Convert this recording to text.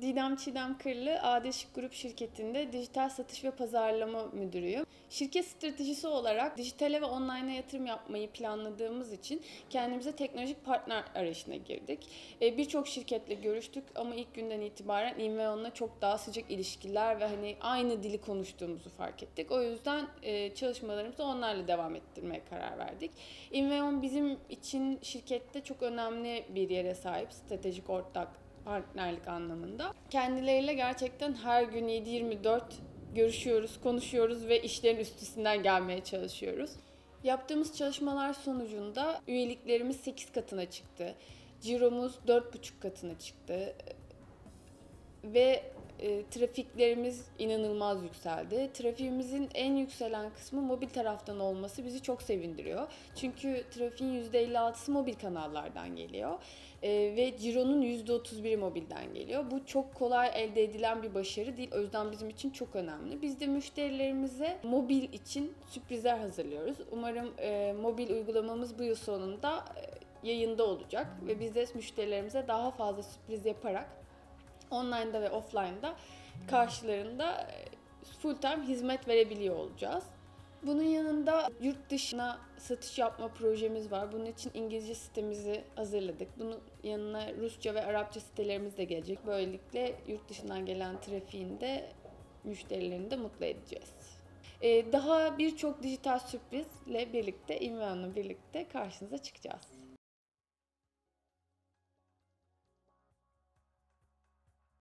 Didem Çiğdem Kırlı, Adeşik Grup şirketinde dijital satış ve pazarlama müdürüyüm. Şirket stratejisi olarak dijitale ve online'a yatırım yapmayı planladığımız için kendimize teknolojik partner arayışına girdik. E, Birçok şirketle görüştük ama ilk günden itibaren Inveon'la çok daha sıcak ilişkiler ve hani aynı dili konuştuğumuzu fark ettik. O yüzden e, çalışmalarımızı onlarla devam ettirmeye karar verdik. Inveon bizim için şirkette çok önemli bir yere sahip, stratejik ortak partnerlik anlamında. Kendileriyle gerçekten her gün 7-24 görüşüyoruz, konuşuyoruz ve işlerin üstesinden gelmeye çalışıyoruz. Yaptığımız çalışmalar sonucunda üyeliklerimiz 8 katına çıktı. Ciromuz 4,5 katına çıktı. Ve e, trafiklerimiz inanılmaz yükseldi. Trafiğimizin en yükselen kısmı mobil taraftan olması bizi çok sevindiriyor. Çünkü trafiğin %56'sı mobil kanallardan geliyor. E, ve Ciro'nun %31'i mobilden geliyor. Bu çok kolay elde edilen bir başarı değil. O yüzden bizim için çok önemli. Biz de müşterilerimize mobil için sürprizler hazırlıyoruz. Umarım e, mobil uygulamamız bu yıl sonunda e, yayında olacak ve biz de müşterilerimize daha fazla sürpriz yaparak online'da ve offline'da karşılarında e, full time hizmet verebiliyor olacağız. Bunun yanında yurt dışına satış yapma projemiz var. Bunun için İngilizce sitemizi hazırladık. Bunun yanına Rusça ve Arapça sitelerimiz de gelecek. Böylelikle yurt dışından gelen trafiğin de müşterilerini de mutlu edeceğiz. Ee, Daha birçok dijital sürprizle birlikte, Inven'le birlikte karşınıza çıkacağız.